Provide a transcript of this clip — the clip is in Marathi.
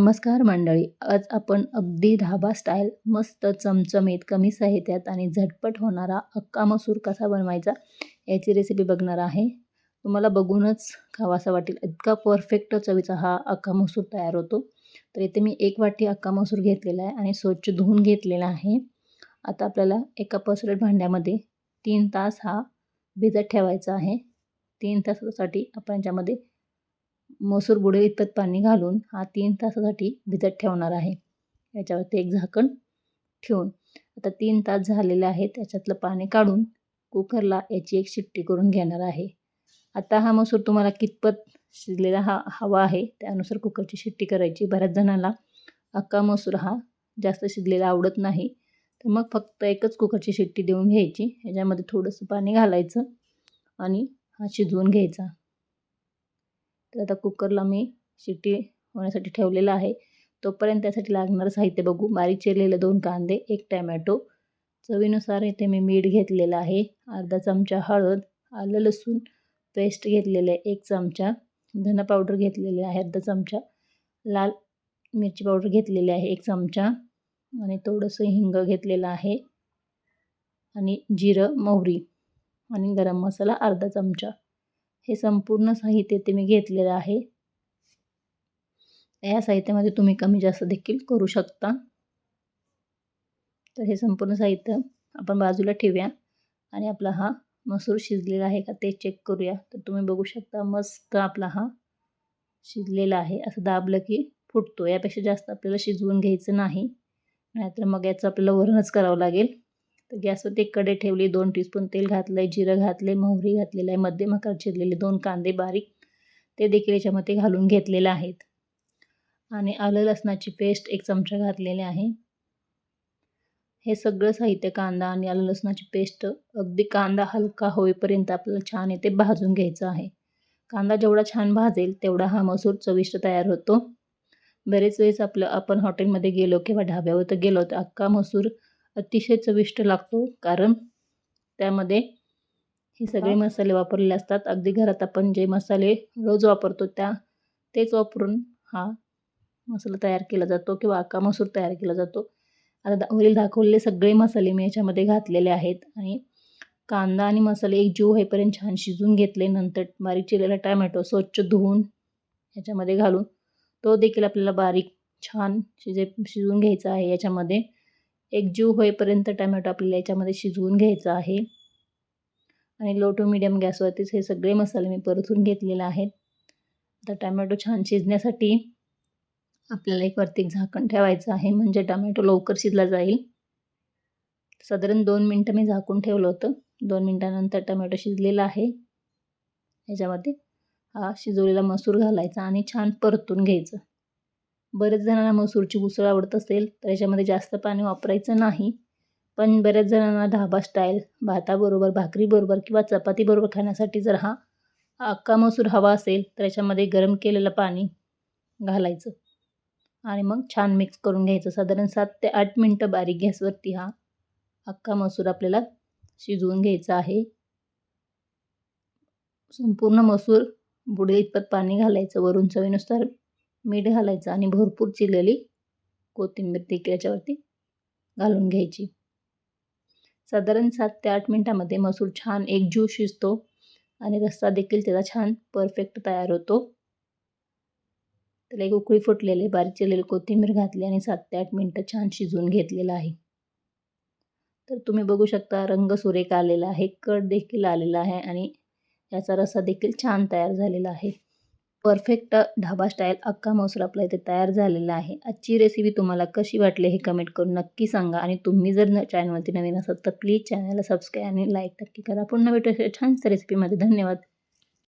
नमस्कार मंडळी आज आपण अगदी धाबा स्टाईल मस्त चमचमीत कमी साहित्यात आणि झटपट होणारा अक्का मसूर कसा बनवायचा याची रेसिपी बघणार आहे. तुम्हाला बघूनच खावासा वाटेल. इतका परफेक्ट चवीचा हा अक्का मसूर तयार होतो. तर इथे मी एक वाटी अक्का मसूर घेतलेला आहे आणि स्वच्छ धुवून घेतलेला आहे. आता आपल्याला एका पसरट भांड्यामध्ये तीन तास हा भिजत ठेवायचा आहे. तीन तासासाठी आपण याच्यामध्ये मसूर बुडेल इतपत पाणी घालून हा तीन तासासाठी भिजत ठेवणार आहे. याच्यावरती एक झाकण ठेवून आता तीन तास झालेले आहेत. त्याच्यातलं पाणी काढून कुकरला याची एक शिट्टी करून घेणार आहे. आता हा मसूर तुम्हाला कितपत शिजलेला हा हवा आहे त्यानुसार कुकरची शिट्टी करायची. बऱ्याच जणांना अक्का मसूर हा जास्त शिजलेला आवडत नाही. तर मग फक्त एकच कुकरची शिट्टी देऊन घ्यायची. ह्याच्यामध्ये थोडंसं पाणी घालायचं आणि हा शिजवून घ्यायचा. तर आता कुकरला मी शिट्टी होण्यासाठी ठेवलेला आहे. तोपर्यंत त्यासाठी लागणारं साहित्य बघू. बारीक चिरलेले दोन कांदे एक टॅमॅटो. चवीनुसार इथे मी मीठ घेतलेलं आहे. अर्धा चमचा हळद आलं लसूण पेस्ट घेतलेले एक चमचा धना पावडर घेतलेले आहे. अर्धा चमचा लाल मिरची पावडर घेतलेली आहे. एक चमचा आणि थोडंसं हिंग घेतलेलं आहे. आणि जिरं मोहरी आणि गरम मसाला अर्धा चमचा. हे संपूर्ण साहित्य ते मी घेतलेलं आहे. या साहित्यामध्ये तुम्ही कमी जास्त देखील करू शकता. तर हे संपूर्ण साहित्य आपण बाजूला ठेवूया. आणि आपला हा मसूर शिजलेला आहे का ते चेक करूया. तर तुम्ही बघू शकता मस्त आपला हा शिजलेला आहे. असं दाबलं की फुटतो. यापेक्षा जास्त आपल्याला शिजवून घ्यायचं नाही. नाहीतर मग याचं आपल्याला वरणच करावं लागेल. तर गॅसवरती एक कडे ठेवली दोन टीस्पून तेल घातलं आहे जिरं घातलं आहे मोहरी घातलेलं आहे मध्यम आकार चिरलेले दोन कांदे बारीक. ते देखील याच्यामध्ये घालून घेतलेले आहेत. आणि आलं लसणाची पेस्ट एक चमचा घातलेले आहे. हे सगळं साहित्य कांदा आणि आलं लसणाची पेस्ट अगदी कांदा हलका होईपर्यंत आपल्याला छान येते भाजून घ्यायचं आहे. कांदा जेवढा छान भाजेल तेवढा हा मसूर चविष्ट तयार होतो. बरेच वेळेस आपलं आपण हॉटेलमध्ये गेलो किंवा ढाब्यावर तर गेलो तर अख्खा मसूर अतिशय चविष्ट लागतो कारण त्यामध्ये हे सगळे मसाले वापरलेले असतात. अगदी घरात आपण जे मसाले रोज वापरतो त्या तेच वापरून हा मसाला तयार केला जातो किंवा अक्का मसूर तयार केला जातो. आता वरील दाखवलेले सगळे मसाले मी याच्यामध्ये घातलेले आहेत आणि कांदा आणि मसाले एक जीव होईपर्यंत छान शिजून घेतले. नंतर बारीक चिरलेला टमॅटो स्वच्छ धुवून ह्याच्यामध्ये घालून तो देखील आपल्याला बारीक छान शिजे शिजवून घ्यायचा आहे याच्यामध्ये. एक जीव होईपर्यंत टमॅटो आपल्याला याच्यामध्ये शिजवून घ्यायचा आहे. आणि लो टू मिडियम गॅसवरतीच हे सगळे मसाले मी परतून घेतलेले आहेत. आता टमॅटो छान शिजण्यासाठी आपल्याला एक वरती झाकण ठेवायचं आहे म्हणजे टमॅटो लवकर शिजला जाईल. साधारण दोन मिनटं मी झाकून ठेवलं होतं. दोन मिनटानंतर टमॅटो शिजलेला आहे. ह्याच्यामध्ये हा शिजवलेला मसूर घालायचा आणि छान परतून घ्यायचं. बरेच जणांना मसूरची उसळ आवडत असेल तर याच्यामध्ये जास्त पाणी वापरायचं नाही. पण बऱ्याच जणांना ढाबा स्टाईल भाताबरोबर भाकरीबरोबर किंवा चपातीबरोबर खाण्यासाठी जर हा अक्का मसूर हवा असेल तर याच्यामध्ये गरम केलेलं पाणी घालायचं. आणि मग छान मिक्स करून घ्यायचं. साधारण सात ते आठ मिनटं बारीक गॅसवरती हा अख्खा मसूर आपल्याला शिजवून घ्यायचा आहे. संपूर्ण मसूर बुडे इतपत पाणी घालायचं. वरून चवीनुसार मीठ घालायचं आणि भरपूर चिरलेली कोथिंबीर देखील याच्यावरती घालून घ्यायची. साधारण सात ते आठ मिनटामध्ये मसूर छान एकजीव शिजतो आणि रस्सा देखील त्याचा छान परफेक्ट तयार होतो. त्याला एक उकळी फुटलेले बारीक चिरलेली कोथिंबीर घातली आणि सात ते आठ मिनटं छान शिजवून घेतलेलं आहे. तर तुम्ही बघू शकता रंग सुरेख आलेला आहे कट देखील आलेला आहे आणि याचा रस्सा देखील छान तयार झालेला आहे. परफेक्ट ढाबा स्टाईल अख्खा मसूर आपला इथे तयार झालेला आहे. आजची रेसिपी तुम्हाला कशी वाटली हे कमेंट करून नक्की सांगा आणि तुम्ही जर न चॅनलवरती नवीन असाल तर प्लीज चॅनलला सबस्क्राईब आणि लाईक नक्की करा. पुन्हा भेटू छानशा रेसिपीमध्ये धन्यवाद.